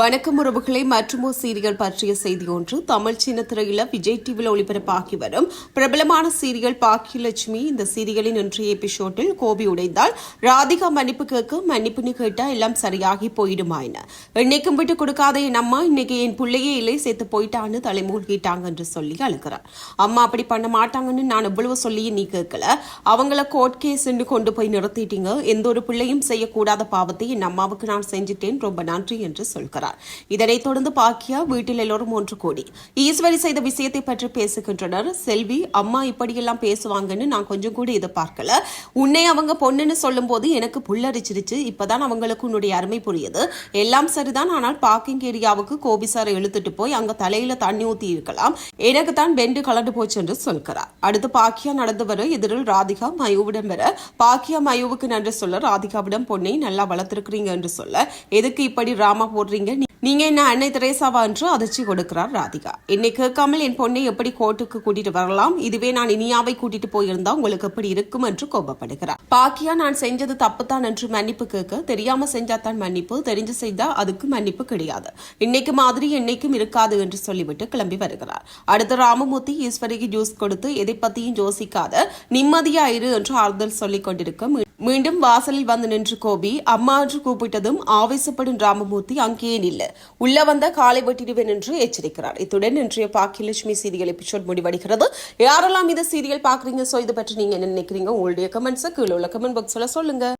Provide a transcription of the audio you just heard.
வணக்கம் உறவுகளை மற்றுமோ சீரியல் பற்றிய செய்தி ஒன்று. தமிழ் சின்ன திரையில விஜய் டிவியில் ஒளிபரப்பாகி வரும் பிரபலமான சீரியல் பாக்கியலட்சுமி. இந்த சீரியலின் இன்றைய எபிசோட்டில் கோபி உடைந்தால் ராதிகா மன்னிப்பு கேட்க மன்னிப்புன்னு கேட்டா எல்லாம் சரியாகி போயிடுமா என்ன? என்னைக்கும் விட்டு கொடுக்காத என் அம்மா இன்னைக்கு என் பிள்ளையே இல்லை சேர்த்து போயிட்டான்னு தலைமூழ்கிட்டாங்க என்று சொல்லி அழுகிறார். அம்மா அப்படி பண்ண மாட்டாங்கன்னு நான் எவ்வளவு சொல்லியும் நீ கேட்கல. அவங்கள கோர்ட் கேஸ்ன்னு கொண்டு போய் நிறுத்திட்டீங்க. எந்த ஒரு பிள்ளையும் செய்யக்கூடாத பாவத்தை என் அம்மாவுக்கு நான் செஞ்சிட்டேன். ரொம்ப நன்றி என்று சொல்கிறார். வருகிறார் இதனைத் தொடர்ந்து பாக்கியா வீட்டில் எல்லோரும் ஒன்று கூடி ஈஸ்வரி செய்த விஷயத்தை பற்றி பேசுகின்றனர். செல்வி அம்மா இப்படியெல்லாம் பேசுவாங்கன்னு நான் கொஞ்சம் கூட எதிர்பார்க்கல. உன்னை அவங்க பொண்ணுன்னு சொல்லும்போது எனக்கு புல்லரிச்சிருச்சு. இப்பதான் அவங்களுக்கு உன்னுடைய அருமை புரியுது. எல்லாம் சரிதான். ஆனால் பார்க்கிங் ஏரியாவுக்கு கோபி சார் இழுத்துட்டு போய் அங்க தலையில தண்ணி ஊத்தி இருக்கலாம். எனக்கு தான் பெண்டு கலந்து போச்சு என்று சொல்கிறார். அடுத்து பாக்கியா நடந்து வர எதிரில் ராதிகா மயுவிடம் வர பாக்கியா மயுவுக்கு நன்றி சொல்ல ராதிகாவிடம் பொண்ணை நல்லா வளர்த்திருக்கிறீங்க என்று சொல்ல எதுக்கு இப்படி ராமா போடுறீங்க? நீங்க என்ன அன்னை திரேசாவா என்று அதிர்ச்சி கொடுக்கிறார் ராதிகா. என்னை கேட்காமல் என் பொண்ணை எப்படி கோர்ட்டுக்கு கூட்டிட்டு வரலாம்? இதுவே நான் இனியாவை கூட்டிட்டு போயிருந்தா உங்களுக்கு எப்படி இருக்கும் என்று கோபப்படுகிறார். பாக்கியா நான் செஞ்சது தப்புதான் என்று மன்னிப்பு கேட்க தெரியாம செஞ்சாதான் மன்னிப்பு தெரிஞ்சு செய்தா அதுக்கு மன்னிப்பு கிடையாது. இன்னைக்கு மாதிரி என்னைக்கும் இருக்காது என்று சொல்லிவிட்டு கிளம்பி வருகிறார். அடுத்து ராமமூர்த்தி ஈஸ்வரிக்கு ஜூஸ் கொடுத்து எதை பத்தியும் யோசிக்காத நிம்மதியா இரு என்று ஆறுதல் சொல்லிக் கொண்டிருக்கும் மீண்டும் வாசலில் வந்து நின்று கோபி அம்மா என்று கூப்பிட்டதும் ஆவேசப்படும் ராமமூர்த்தி அங்கேயே நில்ல. உள்ள வந்த காலை வெட்டிடுவேன் என்று எச்சரிக்கிறார். இத்துடன் இன்றைய பாக்கியலட்சுமி சீரியல் எபிசோட் முடிவடைகிறது. யாரெல்லாம் இந்த சீரியல் பாக்குறீங்க சோ இது பற்றி நீங்க என்ன நினைக்கிறீங்க? உங்களுடைய கமெண்ட்ஸ் கீழே உள்ள கமெண்ட் பாக்ஸ்ல சொல்லுங்க.